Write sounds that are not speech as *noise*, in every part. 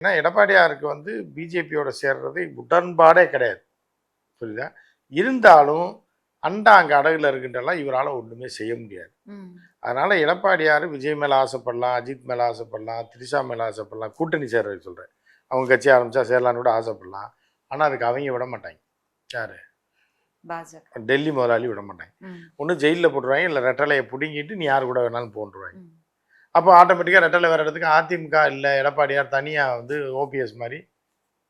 ஏன்னா எடப்பாடியாருக்கு வந்து பிஜேபியோட சேர்றது உடன்பாடே கிடையாது. புரியுதா? இருந்தாலும் அண்டா அங்கே அடகுல இருக்கின்றலாம் இவரால் ஒன்றுமே செய்ய முடியாது. அதனால எடப்பாடியார் விஜய் மேலே ஆசைப்படலாம் அஜித் மேலே ஆசைப்படலாம் திரிஷா மேலே ஆசைப்படலாம் கூட்டணி சேர்றது சொல்கிறேன் அவங்க கட்சி ஆரம்பிச்சா சேரலான்னு கூட ஆசைப்படலாம். ஆனால் அதுக்கு அவங்க விட மாட்டாங்க. யார்? டெல்லி முதலாளி விட மாட்டாங்க. ஒன்று ஜெயிலில் போட்டுருவாங்க இல்லை ரெட்டலையை பிடுங்கிட்டு நீ யார் கூட வேணாலும் போன்றுவாங்க. அப்போ ஆட்டோமேட்டிக்காக ரெட்டலை வேறு இடத்துக்கு அதிமுக இல்லை எடப்பாடியார் தனியாக வந்து ஓபிஎஸ் மாதிரி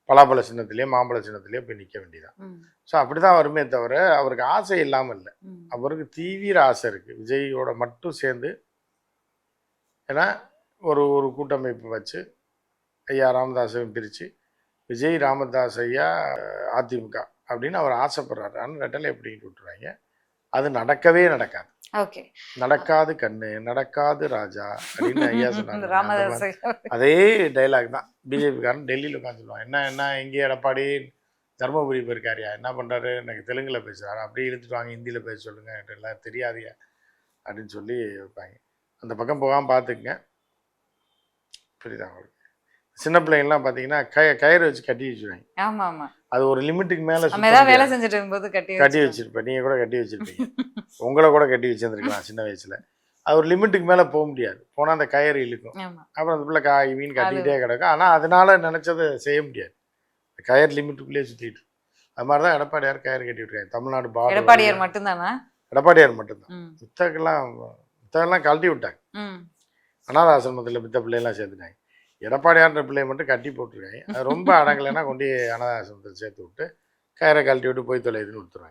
பலாப்பழ சின்னத்திலேயே மாம்பழ சின்னத்திலேயே போய் நிற்க வேண்டியதான். ஸோ அப்படி தான் வருமே தவிர அவருக்கு ஆசை இல்லாமல் இல்லை. அவருக்கு தீவிர ஆசை இருக்குது விஜயோட மட்டும் சேர்ந்து ஏன்னா ஒரு ஒரு கூட்டமைப்பு வச்சு ஐயா ராமதாஸையும் பிரித்து விஜய் ராமதாஸ் ஐயா அதிமுக அப்படின்னு அவர் ஆசைப்படுறாரு. ஆனால் ரெட்டலை எப்படின்னு விட்டுறாங்க அது நடக்கவே நடக்காது. நடக்காது கண்ணு நடக்காது ராஜா அப்படின்னு ஐயா *laughs* சொன்னாங்க. அதே டைலாக் தான். பிஜேபிக்காரன் டெல்லியில் உட்காந்து சொல்லுவான் என்ன என்ன எங்கே எடப்பாடி தர்மபுரி போயிருக்காருயா? என்ன பண்ணுறாரு எனக்கு தெலுங்கில் பேசுகிறாரு அப்படியே இழுத்துட்டு வாங்க ஹிந்தியில் பேச சொல்லுங்க எல்லாம் தெரியாதுயா? அப்படின்னு சொல்லி வைப்பாங்க. அந்த பக்கம் போகாமல் பார்த்துக்குங்க. புரியுதா உங்களுக்கு? சின்ன பிள்ளைங்கள்லாம் பார்த்தீங்கன்னா கய கயிறு வச்சு கட்டி வச்சுருவாங்க. ஆமா ஆமா அது ஒரு லிமிட்டுக்கு மேலே நம்ம ஏதாவது வேலை செஞ்சுட்டு இருக்கும்போது கட்டி கட்டி. வச்சிருப்பேன். நீங்கள் கூட கட்டி வச்சிருப்பீங்க. உங்களை கூட கட்டி வச்சிருந்துருக்கலாம் சின்ன வயசில். அது ஒரு லிமிட்டுக்கு மேலே போக முடியாது. போனால் அந்த கயிறு இழுக்கும். அப்புறம் அந்த பிள்ளை காய் மீன் கட்டிக்கிட்டே கிடக்கும். ஆனால் அதனால நினச்சதை செய்ய முடியாது. கயிறு லிமிட்டுக்குள்ளேயே சுற்றிட்டு அது மாதிரி தான் எடப்பாடியார் கயிறு கட்டி விட்டுருக்காங்க தமிழ்நாடு பாடு எடப்பாடியார் மட்டும்தானா? எடப்பாடியார் மட்டும்தான். மித்தக்கெல்லாம் மித்தக்கெல்லாம் கழட்டி விட்டாங்க. அனாத ஆசிரமத்தில் மித்த பிள்ளையெல்லாம் சேர்த்துட்டாங்க எடப்பாடியார்ன்ற பிள்ளையை மட்டும் கட்டி போட்டிருக்காங்க. அது ரொம்ப அடங்கலைன்னா கொண்டு அனாத சேர்த்து விட்டு கயிறை கழட்டி விட்டு போய் தொலைதுன்னு விட்டுருவாங்க